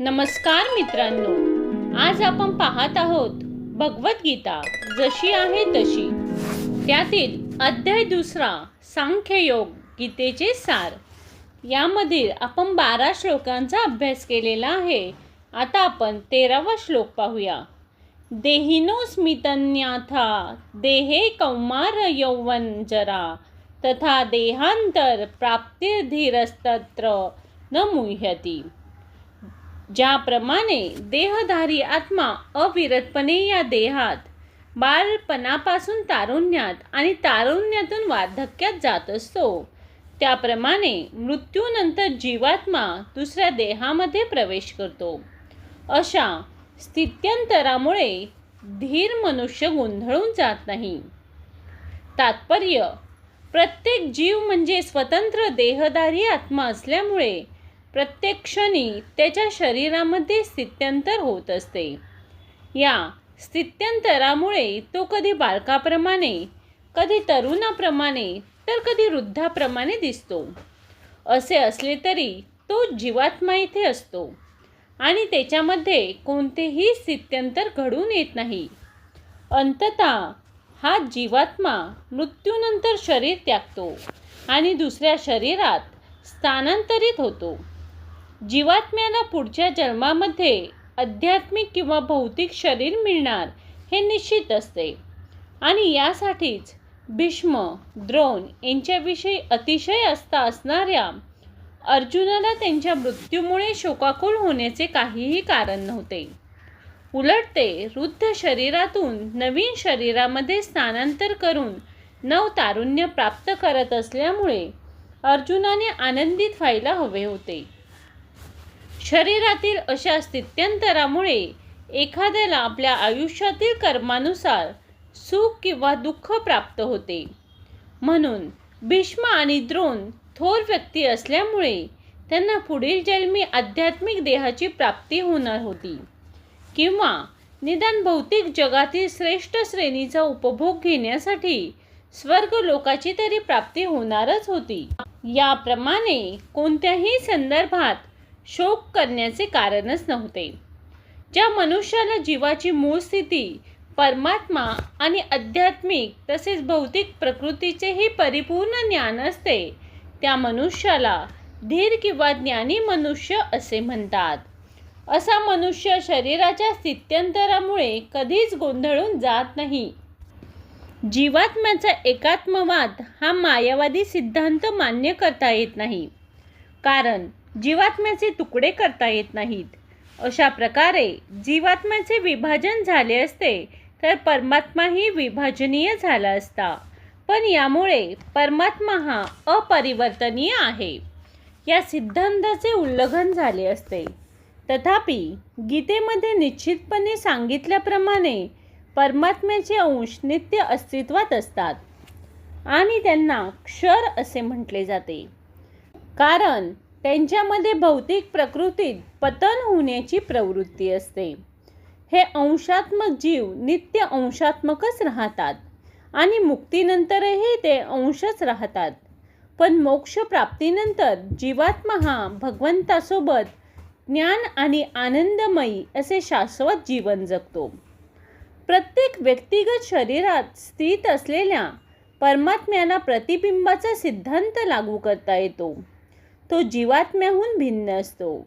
नमस्कार मित्रांनो. आज आपण पाहत आहोत भगवद्गीता जशी आहे तशी. त्यातील अध्याय दुसरा सांख्ययोग गीतेचे सार. यामधील आपण बारा श्लोकांचा अभ्यास केलेला आहे. आता आपण तेरावा श्लोक पाहूया. देहिनो स्मितन्याथा देहे कौमार यौवन जरा. तथा देहांतर प्राप्तिर्धीरस्तत्र न मुह्यती. ज्याप्रमाणे देहधारी आत्मा अविरतपणे या देहात बालपणापासून तारुण्यात आणि तारुण्यातून वार्धक्यात जात असतो. त्याप्रमाणे मृत्यूनंतर जीवात्मा दुसऱ्या देहामध्ये प्रवेश करतो. अशा स्थित्यंतरामुळे धीर मनुष्य गोंधळून जात नाही. तात्पर्य प्रत्येक जीव म्हणजे स्वतंत्र देहधारी आत्मा असल्यामुळे प्रत्येक क्षणी त्याच्या शरीरामध्ये स्थित्यंतर होत असते. या स्थित्यंतरामुळे तो कधी बालकाप्रमाणे कधी तरुणाप्रमाणे तर कधी वृद्धाप्रमाणे दिसतो. असे असले तरी तो जीवात्मा इथे असतो आणि त्याच्यामध्ये कोणतेही स्थित्यंतर घडून येत नाही. अंततः हा जीवात्मा मृत्यूनंतर शरीर त्यागतो आणि दुसऱ्या शरीरात स्थानांतरित होतो. जीवात्म्याला पुढच्या जन्मामध्ये आध्यात्मिक किंवा भौतिक शरीर मिळणार हे निश्चित असते. आणि यासाठीच भीष्म द्रोण यांच्याविषयी अतिशय आस्था असणाऱ्या अर्जुनाला त्यांच्या मृत्यूमुळे शोकाकुल होण्याचे काहीही कारण नव्हते. उलट ते वृद्ध शरीरातून नवीन शरीरामध्ये स्थानांतर करून नवतारुण्य प्राप्त करत असल्यामुळे अर्जुनाने आनंदित व्हायला हवे होते. शरीरातील अशा स्थित्यंतरामुळे एखाद्याला आपल्या आयुष्यातील कर्मानुसार सुख किंवा दुःख प्राप्त होते. म्हणून भीष्म आणि द्रोण थोर व्यक्ती असल्यामुळे त्यांना पुढील जन्मी आध्यात्मिक देहाची प्राप्ती होणार होती. किंवा निदान भौतिक जगातील श्रेष्ठ श्रेणीचा उपभोग घेण्यासाठी स्वर्ग लोकाची तरी प्राप्ती होणारच होती. याप्रमाणे कोणत्याही संदर्भात शोक करण्याचे कारणच नव्हते. ज्या मनुष्याला जीवाची मूळ स्थिती परमात्मा आणि आध्यात्मिक तसेच भौतिक प्रकृतीचेही परिपूर्ण ज्ञान असते त्या मनुष्याला धीर किंवा ज्ञानी मनुष्य असे म्हणतात. असा मनुष्य शरीराच्या स्थित्यंतरामुळे कधीच गोंधळून जात नाही. जीवात्म्याचा एकात्मवाद हा मायावादी सिद्धांत मान्य करता येत नाही. कारण जीवात्म्याचे तुकडे करता येत नाहीत. अशा प्रकारे जीवात्म्याचे विभाजन झाले असते तर परमात्माही विभाजनीय झाला असता. पण यामुळे परमात्मा हा अपरिवर्तनीय आहे. या सिद्धांताचे उल्लंघन झाले असते. तथापि गीतेमध्ये निश्चितपणे सांगितल्याप्रमाणे परमात्म्याचे अंश नित्य अस्तित्वात असतात आणि त्यांना क्षर असे म्हटले जाते. कारण त्यांच्यामध्ये भौतिक प्रकृतीत पतन होण्याची प्रवृत्ती असते. हे अंशात्मक जीव नित्य अंशात्मकच राहतात आणि मुक्तीनंतरही ते अंशच राहतात. पण मोक्षप्राप्तीनंतर जीवात्मा हा भगवंतासोबत ज्ञान आणि आनंदमयी असे शाश्वत जीवन जगतो. प्रत्येक व्यक्तिगत शरीरात स्थित असलेल्या परमात्म्याला प्रतिबिंबाचा सिद्धांत लागू करता येतो. तो जीवात्म्याहून भिन्न असतो.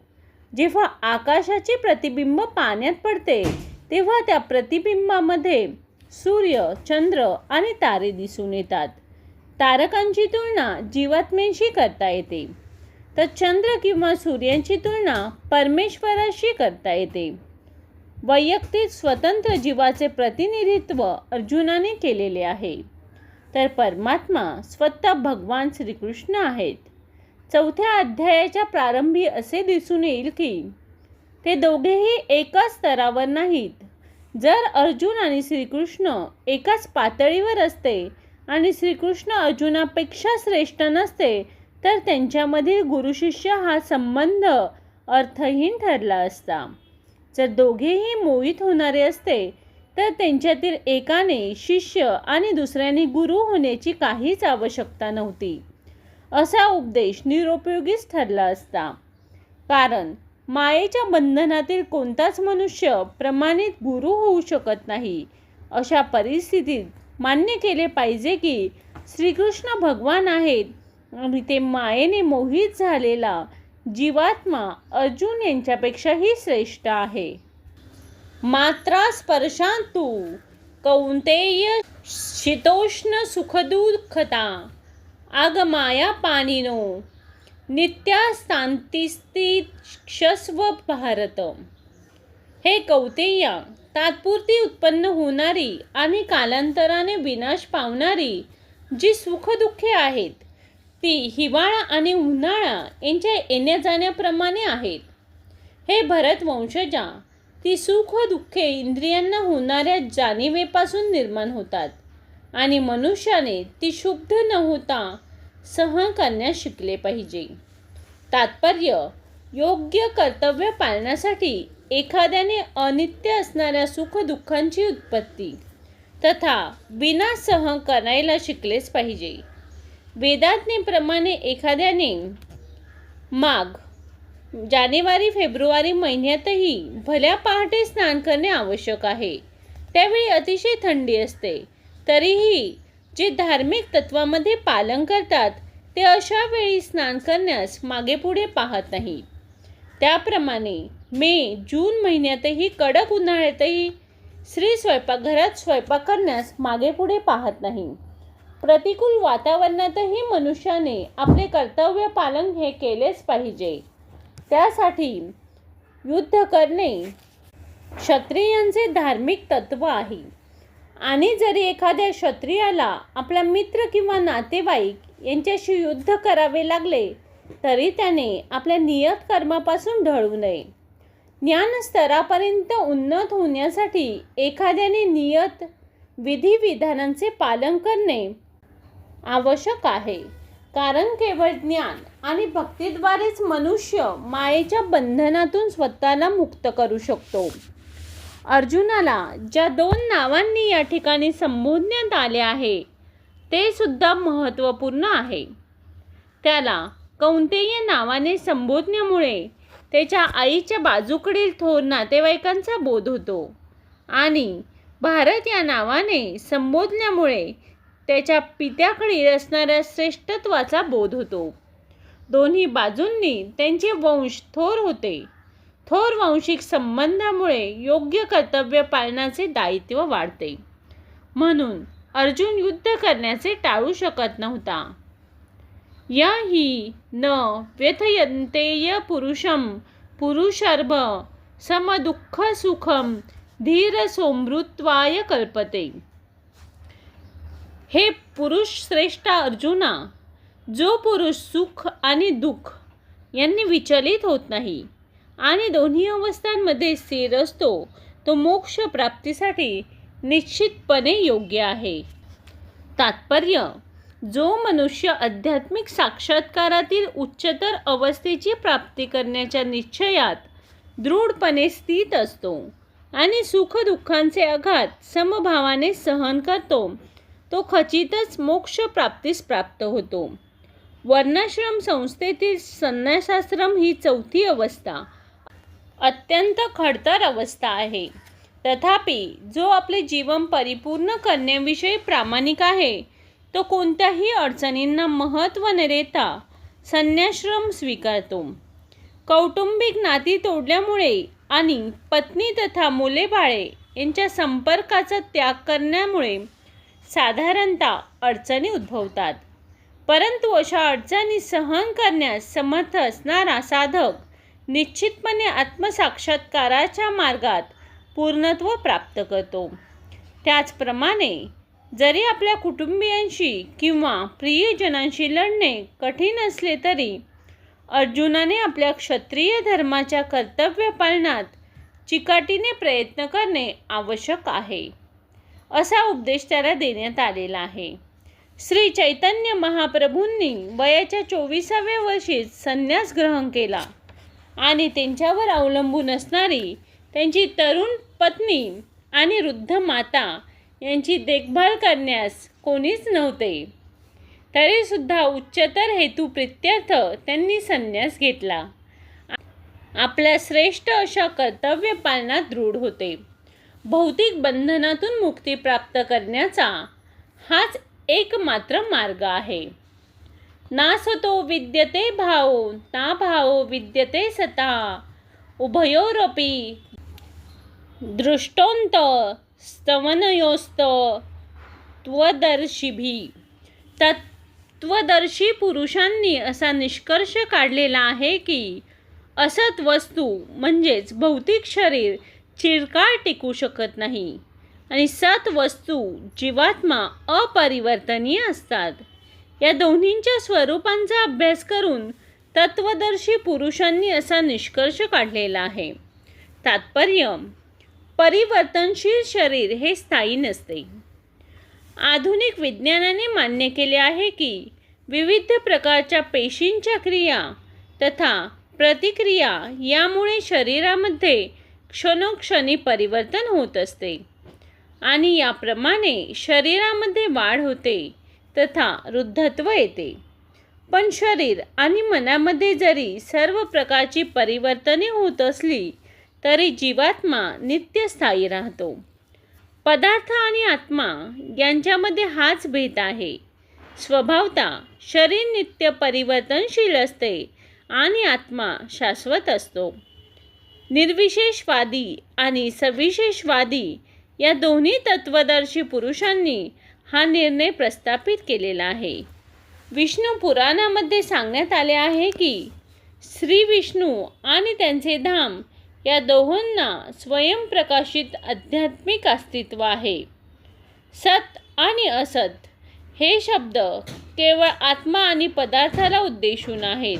जेव्हा आकाशाचे प्रतिबिंब पाण्यात पडते तेव्हा त्या प्रतिबिंबामध्ये सूर्य चंद्र आणि तारे दिसून येतात. तारकांची तुलना जीवात्म्यांशी करता येते. तर चंद्र किंवा सूर्यांची तुलना परमेश्वराशी करता येते. वैयक्तिक स्वतंत्र जीवाचे प्रतिनिधित्व अर्जुनाने केलेले आहे. तर परमात्मा स्वतः भगवान श्रीकृष्ण आहेत. चौथ्या अध्यायाच्या प्रारंभी असे दिसून येईल की ते दोघेही एकाच स्तरावर नाहीत. जर अर्जुन आणि श्रीकृष्ण एकाच पातळीवर असते आणि श्रीकृष्ण अर्जुनापेक्षा श्रेष्ठ नसते तर त्यांच्यामधील गुरुशिष्य हा संबंध अर्थहीन ठरला असता. जर दोघेही मोहित होणारे असते तर त्यांच्यातील एकाने शिष्य आणि दुसऱ्याने गुरु होण्याची काहीच आवश्यकता नव्हती. असा उपदेश निरुपयोगीच ठरला असता. कारण मायेच्या बंधनातील कोणताच मनुष्य प्रमाणित गुरु होऊ शकत नाही. अशा परिस्थितीत मान्य केले पाहिजे की श्रीकृष्ण भगवान आहेत आणि ते मायेने मोहित झालेला जीवात्मा अर्जुन यांच्यापेक्षाही श्रेष्ठ आहे. मात्रा स्पर्शांतू कौंतेय शीतोष्ण सुखदुःखता। आगमाया पाणिनो। क्षस्व भारत। हे कौतेया तात्पुरती उत्पन्न होणारी आणि कालांतराने विनाश पावणारी जी सुखदुःखे आहेत ती हिवाळा आणि उन्हाळा यांच्या येण्या जाण्याप्रमाणे आहेत. हे भरत वंशजा ती सुख दुःखे इंद्रियांना होणाऱ्या जाणीवेपासून निर्माण होतात. आणि मनुष्याने ती शुद्ध न होता सहन करण्यास शिकले पाहिजे. तात्पर्य योग्य कर्तव्य पाळण्यासाठी एखाद्याने अनित्य असणाऱ्या सुखदुःखांची उत्पत्ती तथा विना सहन करायला शिकलेच पाहिजे. वेदाज्ञेप्रमाणे एखाद्याने माघ जानेवारी फेब्रुवारी महिन्यातही भल्या पहाटे स्नान करणे आवश्यक आहे. त्यावेळी अतिशय थंडी असते. तरीही जे धार्मिक तत्वामध्ये पालन करतात ते अशा वेळी स्नान करण्यास मागेपुढे पाहत नाही. त्याप्रमाणे मे जून महिन्यातही कडक उन्हाळ्यातही स्त्री स्वयंपाकघरात स्वयंपाक करण्यास मागेपुढे पाहत नाही. प्रतिकूल वातावरणातही मनुष्याने आपले कर्तव्य पालन हे केलेच पाहिजे. त्यासाठी युद्ध करणे क्षत्रियांचे धार्मिक तत्व आहे. आणि जरी एखाद्या क्षत्रियाला आपला मित्र किंवा नातेवाईक यांच्याशी युद्ध करावे लागले तरी त्याने आपल्या नियत कर्मापासून ढळू नये. ज्ञान स्तरापर्यंत उन्नत होण्यासाठी एखाद्याने नियत विधिविधानांचे पालन करणे आवश्यक आहे. कारण केवळ ज्ञान आणि भक्तीद्वारेच मनुष्य मायेच्या बंधनातून स्वतःला मुक्त करू शकतो. अर्जुनाला ज्या दोन नावांनी या ठिकाणी संबोधण्यात आले आहे ते सुद्धा महत्त्वपूर्ण आहे. त्याला कौंतेय नावाने संबोधण्यामुळे त्याच्या आईच्या बाजूकडील थोर नातेवाईकांचा बोध होतो आणि भारत या नावाने संबोधल्यामुळे त्याच्या पित्याकडील असणाऱ्या श्रेष्ठत्वाचा बोध होतो. दोन्ही बाजूंनी त्यांचे वंश थोर होते. थोर वांशिक संबंधामुळे योग्य कर्तव्य पालनाचे दायित्व वाढते. म्हणून अर्जुन युद्ध करण्याचे टाळू शकत नव्हता. या ही न व्यथयंतेय पुरुषम पुरुषर्भ समदुःख सुखम धीर सोमृत्वाय कल्पते. हे पुरुष श्रेष्ठ अर्जुना जो पुरुष सुख आणि दुःख यांनी विचलित होत नाही. आणि दोन्ही अवस्थांमध्ये स्थिर असतो तो मोक्ष प्राप्तीसाठी निश्चितपणे योग्य आहे. तात्पर्य जो मनुष्य आध्यात्मिक साक्षात्कारातील उच्चतर अवस्थेची प्राप्ती करण्याच्या निश्चयात दृढपणे स्थित असतो आणि सुखदुःखांचे आघात समभावाने सहन करतो तो खचितच मोक्ष प्राप्तीस प्राप्त होतो. वर्णाश्रम संस्थेतील संन्यासाश्रम ही चौथी अवस्था अत्यंत खडतर अवस्था आहे. तथापि जो आपले जीवन परिपूर्ण करण्याविषयी प्रामाणिक आहे तो कोणत्याही अडचणींना महत्त्व न देता संन्याश्रम स्वीकारतो. कौटुंबिक नाती तोडल्यामुळे आणि पत्नी तथा मुले बाळे यांच्या संपर्काचा त्याग करण्यामुळे साधारणतः अडचणी उद्भवतात. परंतु अशा अडचणी सहन करण्यास समर्थ असणारा साधक निश्चितपणे आत्मसाक्षात्काराच्या मार्गात पूर्णत्व प्राप्त करतो. त्याचप्रमाणे जरी आपल्या कुटुंबियांशी किंवा प्रियजनांशी लढणे कठीण असले तरी अर्जुनाने आपल्या क्षत्रिय धर्माच्या कर्तव्य पालनात चिकाटीने प्रयत्न करणे आवश्यक आहे असा उपदेश त्याला देण्यात आलेला आहे. श्री चैतन्य महाप्रभूंनी वयाच्या चोवीसाव्या वर्षीच संन्यास ग्रहण केला. आणि त्यांच्यावर अवलंबून असणारी त्यांची तरुण पत्नी आणि वृद्ध माता यांची देखभाल करण्यास कोणीच नव्हते. तरीसुद्धा उच्चतर हेतू प्रित्यर्थ त्यांनी संन्यास घेतला. आपल्या श्रेष्ठ अशा कर्तव्य पालनात दृढ होते. भौतिक बंधनातून मुक्ती प्राप्त करण्याचा हाच एकमात्र मार्ग आहे. नासतो विद्यते भाव ना भाव विद्यते सता। उभयोरपी दृष्टोंत स्तवनयोस्त त्वदर्शिभी। तत्वदर्शी पुरुषांनी असा निष्कर्ष काढलेला आहे की असत वस्तू म्हणजेच भौतिक शरीर चिरकाळ टिकू शकत नाही आणि सत वस्तू जीवात्मा अपरिवर्तनीय असतात। या दोन्हींच्या स्वरूपांचा अभ्यास करून तत्वदर्शी पुरुषांनी असा निष्कर्ष काढलेला आहे. तात्पर्य परिवर्तनशील शरीर हे स्थायी नसते. आधुनिक विज्ञानाने मान्य केले आहे की विविध प्रकारच्या पेशींच्या क्रिया तथा प्रतिक्रिया यामुळे शरीरामध्ये क्षणोक्षणी परिवर्तन होत असते आणि याप्रमाणे शरीरामध्ये वाढ होते. तथा वृद्धत्व येते. पण शरीर आणि मनामध्ये जरी सर्व प्रकारची परिवर्तने होत असली तरी जीवात्मा नित्यस्थायी राहतो. पदार्थ आणि आत्मा यांच्यामध्ये हाच भेद आहे. स्वभावता शरीर नित्य परिवर्तनशील असते आणि आत्मा शाश्वत असतो. निर्विशेषवादी आणि सविशेषवादी या दोन्ही तत्वदर्शी पुरुषांनी हा निर्णय प्रस्थापित केलेला आहे. विष्णू पुराणामध्ये सांगण्यात आले आहे की श्री विष्णू आणि त्यांचे धाम या दोहोंना स्वयंप्रकाशित आध्यात्मिक अस्तित्व आहे. सत आणि असत हे शब्द केवळ आत्मा आणि पदार्थाला उद्देशून आहेत.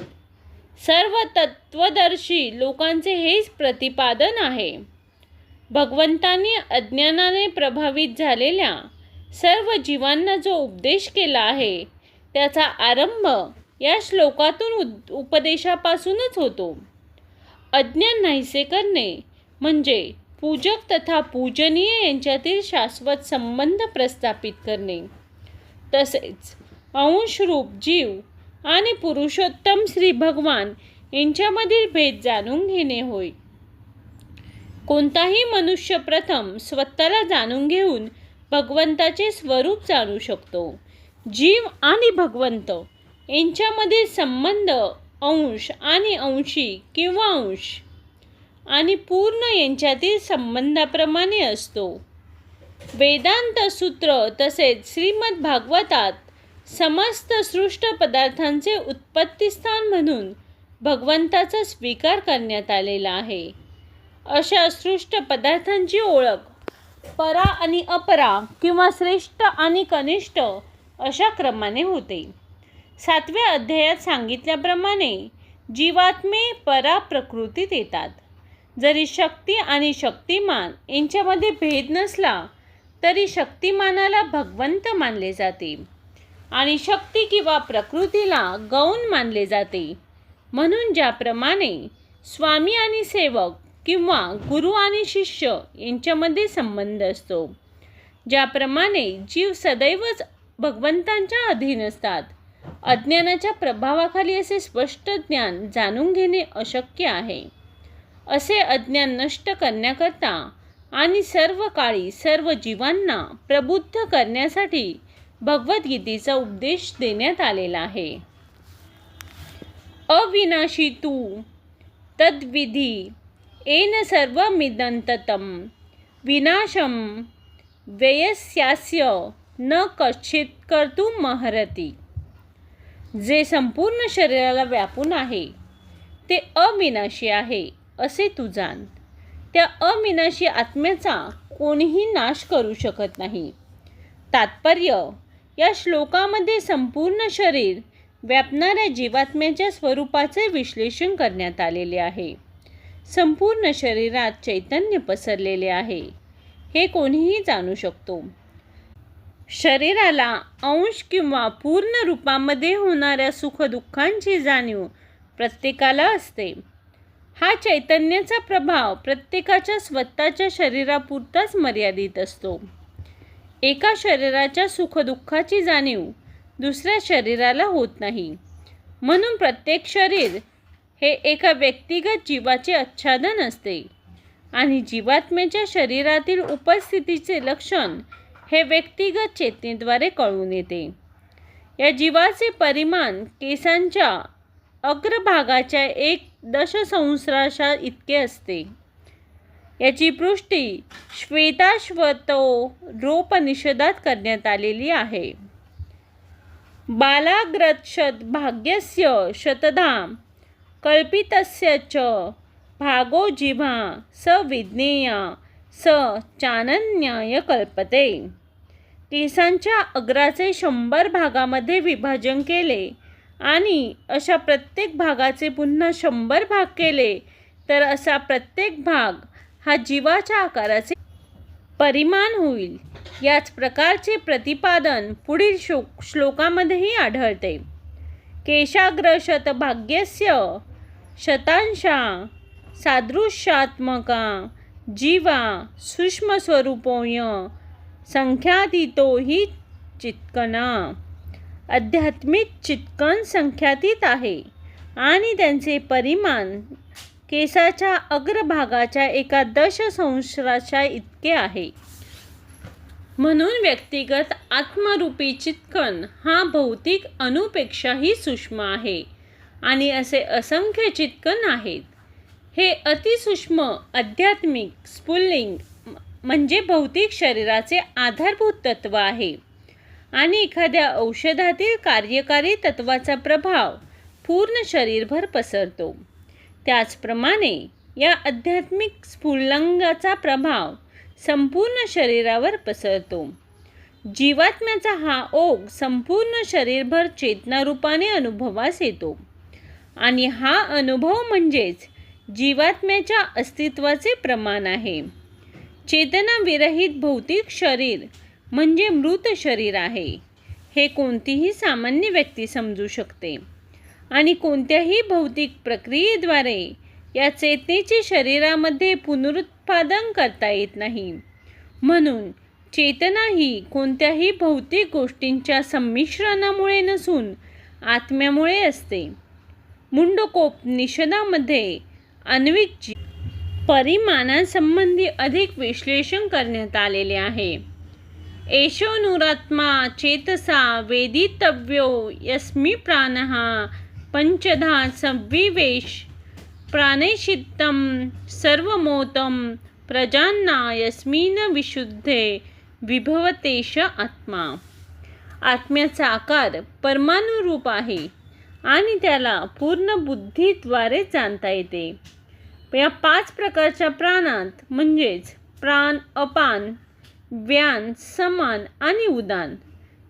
सर्व तत्वदर्शी लोकांचे हेच प्रतिपादन आहे. भगवंतांनी अज्ञानाने प्रभावित झालेल्या सर्व जीवांना जो उपदेश केला आहे त्याचा आरंभ या श्लोकातून उद उपदेशापासूनच होतो. अज्ञान नाहीसे करणे म्हणजे पूजक तथा पूजनीय यांच्यातील शाश्वत संबंध प्रस्थापित करणे. तसेच अंशरूप जीव आणि पुरुषोत्तम श्री भगवान यांच्यामधील भेद जाणून घेणे होय. कोणताही मनुष्य प्रथम स्वतःला जाणून घेऊन भगवंताचे स्वरूप जाणू शकतो. जीव आणि भगवंत यांच्यामधील संबंध अंश आणि अंशी किंवा अंश आणि पूर्ण यांच्यातील संबंधाप्रमाणे असतो. वेदांत सूत्र तसेच श्रीमद भागवतात समस्त सृष्ट पदार्थांचे उत्पत्तीस्थान म्हणून भगवंताचा स्वीकार करण्यात आलेला आहे. अशा सृष्ट पदार्थांची ओळख परा आणि अपरा किंवा श्रेष्ठ आणि कनिष्ठ अशा क्रमाने होते. सातव्या अध्यायात सांगितल्याप्रमाणे जीवात्मे परा प्रकृतीत येतात. जरी शक्ती आणि शक्तिमान यांच्यामध्ये भेद नसला तरी शक्तिमानाला भगवंत मानले जाते आणि शक्ती किंवा प्रकृतीला गौण मानले जाते. म्हणून ज्याप्रमाणे स्वामी आणि सेवक किंवा गुरु आणि शिष्य यांच्यामध्ये संबंध असतो. ज्याप्रमाणे जीव सदैवच भगवंतांच्या अधीन असतात. अज्ञानाच्या प्रभावाखाली असे स्पष्ट ज्ञान जाणून घेणे अशक्य आहे. असे अज्ञान नष्ट करण्याकरता आणि सर्व काळी सर्व जीवांना प्रबुद्ध करण्यासाठी भगवद्गीतेचा उपदेश देण्यात आलेला आहे. अविनाशी तू तद्विधी येन सर्वमिदन्ततं विनाशं व्ययस्यास्य न कच्छित कर्तुमहरती जे संपूर्ण शरीराला व्यापून आहे ते अविनाशी आहे असे तू जाण. त्या अविनाशी आत्म्याचा कोणीही नाश करू शकत नाही. तात्पर्य या श्लोकामध्ये संपूर्ण शरीर व्यापणाऱ्या जीवात्म्याच्या स्वरूपाचे विश्लेषण करण्यात आलेले आहे. संपूर्ण शरीरात चैतन्य पसरलेले आहे. हे कोणीही जाणू शकतो. शरीराला अंश किंवा पूर्ण रूपामध्ये होणाऱ्या सुखदुःखांची जाणीव प्रत्येकाला असते. हा चैतन्याचा प्रभाव प्रत्येकाच्या स्वतःच्या शरीरापुरताच मर्यादित असतो. एका शरीराच्या सुखदुःखाची जाणीव दुसऱ्या शरीराला होत नाही. म्हणून प्रत्येक शरीर हे एका व्यक्तिगत जीवाचे आच्छादन असते. आणि जीवात्म्याच्या शरीरातील उपस्थितीचे लक्षण हे व्यक्तिगत चेतनेद्वारे कळून येते. या जीवाचे परिमाण केसांच्या अग्रभागाच्या एक दशसंस्राशा इतके असते. याची पुष्टी श्वेताश्वतो रोपनिषदात करण्यात आलेली आहे. बालाग्रच्छद भाग्यस्य शतधाम कल्पितस्य च भागो जिव्हा स विज्ञेया स चानन्याय कल्पते. केसांच्या अग्राचे शंभर भागामध्ये विभाजन केले आणि अशा प्रत्येक भागाचे पुन्हा शंभर भाग केले तर असा प्रत्येक भाग हा जीवाच्या आकाराचे परिमाण होईल. याच प्रकारचे प्रतिपादन पुढील श्लो श्लोकामध्येही आढळते. केशाग्र शतांशा सादृश्यात्मका जीवा सूक्ष्मस्वरूपोय संख्यातीतो ही चित्कना. आध्यात्मिक चित्कन संख्यातीत आहे आणि त्यांचे परिमाण केसाच्या अग्रभागाच्या एका दशसंवत्सराच्या इतके आहे. म्हणून व्यक्तिगत आत्मरूपी चित्कन हा भौतिक अणुपेक्षाही सूक्ष्म आहे. आणि असे असंख्य चितकन आहेत. हे अतिसूक्ष्म आध्यात्मिक स्फुल्लिंग म्हणजे भौतिक शरीराचे आधारभूत तत्व आहे. आणि एखाद्या औषधातील कार्यकारी तत्वाचा प्रभाव पूर्ण शरीरभर पसरतो. त्याचप्रमाणे या आध्यात्मिक स्फुल्लंगाचा प्रभाव संपूर्ण शरीरावर पसरतो. जीवात्म्याचा हा ओघ संपूर्ण शरीरभर चेतनारूपाने अनुभवास येतो. आणि हा अनुभव म्हणजेच जीवात्म्याच्या अस्तित्वाचे प्रमाण आहे. चेतनाविरहित भौतिक शरीर म्हणजे मृत शरीर आहे. हे कोणतीही सामान्य व्यक्ती समजू शकते. आणि कोणत्याही भौतिक प्रक्रियेद्वारे या चेतनेचे शरीरामध्ये पुनरुत्पादन करता येत नाही. म्हणून चेतना ही कोणत्याही भौतिक गोष्टींच्या संमिश्रणामुळे नसून आत्म्यामुळे असते. मुंडकोप निषदामध्ये आण्विक परिमाणांसंबंधी अधिक विश्लेषण करण्यात आलेले आहे. एषोनुरात्मा चेतसा वेदितव्यो यस्मी प्राण पंचधा संविवेश प्राणेशित्तं सर्वमोतं प्रजांना यस्मिन विशुद्धे विभवतेश आत्मा. आत्म्याचा आकार परमाणुरूप आहे. आणि त्याला पूर्ण बुद्धीद्वारे जाणता येते. या पाच प्रकारच्या प्राणात म्हणजेच प्राण अपान व्यान समान आणि उदान.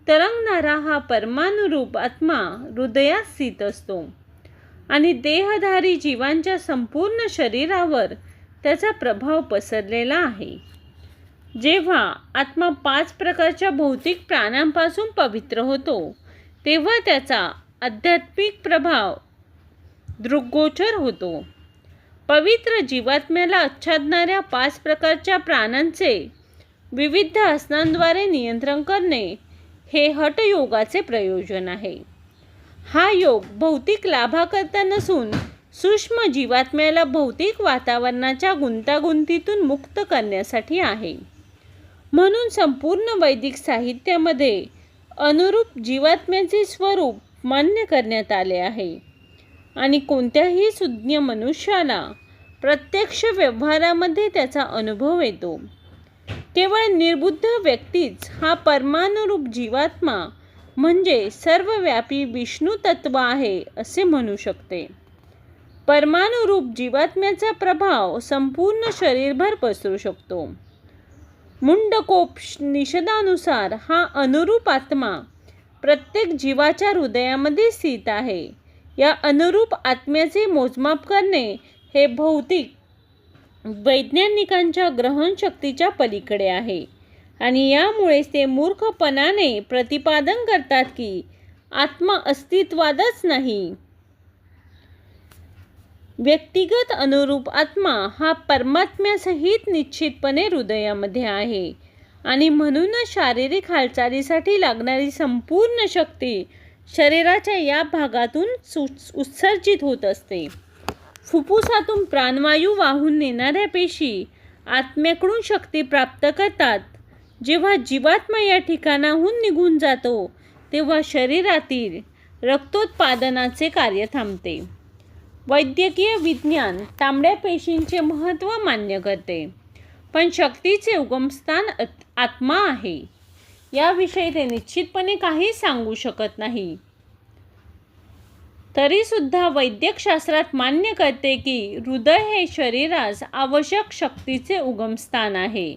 तरंगणारा हा परमाणुरूप आत्मा हृदयात स्थित असतो. आणि देहधारी जीवांच्या संपूर्ण शरीरावर त्याचा प्रभाव पसरलेला आहे. जेव्हा आत्मा पाच प्रकारच्या भौतिक प्राण्यांपासून पवित्र होतो तेव्हा त्याचा आध्यात्मिक प्रभाव. दृग्गोचर होतो. पवित्र जीवात्म्याला आच्छादणाऱ्या पाच प्रकारच्या प्राणांचे विविध आसनांद्वारे नियंत्रण करणे हे हटयोगाचे प्रयोजन आहे. हा योग भौतिक लाभाकरता नसून सूक्ष्म जीवात्म्याला भौतिक वातावरणाच्या गुंतागुंतीतून मुक्त करण्यासाठी आहे. म्हणून संपूर्ण वैदिक साहित्यामध्ये अनुरूप जीवात्म्याचे स्वरूप मान्य करण्यात आले आहे. आणि कोणत्याही सुज्ञ मनुष्याला प्रत्यक्ष व्यवहारामध्ये त्याचा अनुभव येतो. केवळ निर्बुद्ध व्यक्तीच हा परमानुरूप जीवात्मा म्हणजे सर्वव्यापी विष्णू तत्व आहे असे म्हणू शकते. परमानुरूप जीवात्म्याचा प्रभाव संपूर्ण शरीरभर पसरू शकतो. मुंडकोप निषदानुसार हा अनुरूप आत्मा प्रत्येक जीवाच्या हृदयामध्ये स्थित आहे. या अनुरूप आत्म्याचे मोजमाप करणे हे भौतिक वैज्ञानिकांच्या ग्रहणशक्तीच्या पलीकडे आहे. आणि यामुळेच ते मूर्खपणाने प्रतिपादन करतात की आत्मा अस्तित्वातच नाही. व्यक्तिगत अनुरूप आत्मा हा परमात्म्यासहित निश्चितपणे हृदयामध्ये आहे. आणि म्हणूनच शारीरिक हालचालीसाठी लागणारी संपूर्ण शक्ती शरीराच्या या भागातून सु उत्सर्जित होत असते. फुफ्फुसातून प्राणवायू वाहून नेणाऱ्या पेशी आत्म्याकडून शक्ती प्राप्त करतात. जेव्हा जीवात्मा या ठिकाणाहून निघून जातो तेव्हा शरीरातील रक्तोत्पादनाचे कार्य थांबते. वैद्यकीय विज्ञान तांबड्या पेशींचे महत्त्व मान्य करते. पण शक्तीचे उगमस्थान आत- आत्मा आहे. याविषयी ते निश्चितपणे काही सांगू शकत नाही. तरीसुद्धा वैद्यकशास्त्रात मान्य करते की हृदय हे शरीरास आवश्यक शक्तीचे उगमस्थान आहे.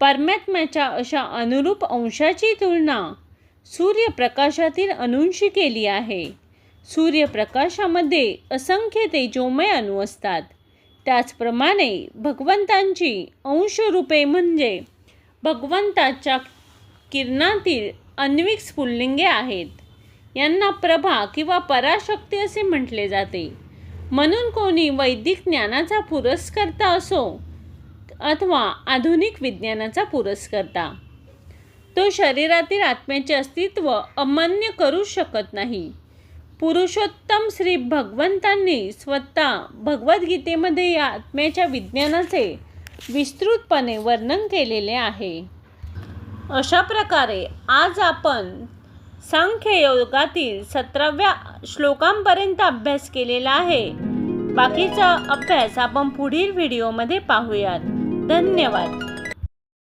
परमात्म्याच्या अशा अनुरूप अंशाची तुलना सूर्यप्रकाशातील अणूंशी केली आहे. सूर्यप्रकाशामध्ये असंख्य तेजोमय अणू असतात. त्याचप्रमाणे भगवंतांची अंशरूपे म्हणजे भगवंताच्या किरणातील अन्विक स्फुल्लिंगे आहेत. यांना प्रभा किंवा पराशक्ती असे म्हटले जाते. म्हणून कोणी वैदिक ज्ञानाचा पुरस्कर्ता असो अथवा आधुनिक विज्ञानाचा पुरस्कर्ता तो शरीरातील आत्म्याचे अस्तित्व अमान्य करू शकत नाही. पुरुषोत्तम श्री भगवंतांनी स्वतः भगवद्गीतेमध्ये या आत्म्याच्या विज्ञानाचे विस्तृतपणे वर्णन केलेले आहे. अशा प्रकारे आज आपण सांख्ययोगातील सतराव्या श्लोकांपर्यंत अभ्यास केलेला आहे. बाकीचा अभ्यास आपण पुढील व्हिडिओमध्ये पाहूयात. धन्यवाद.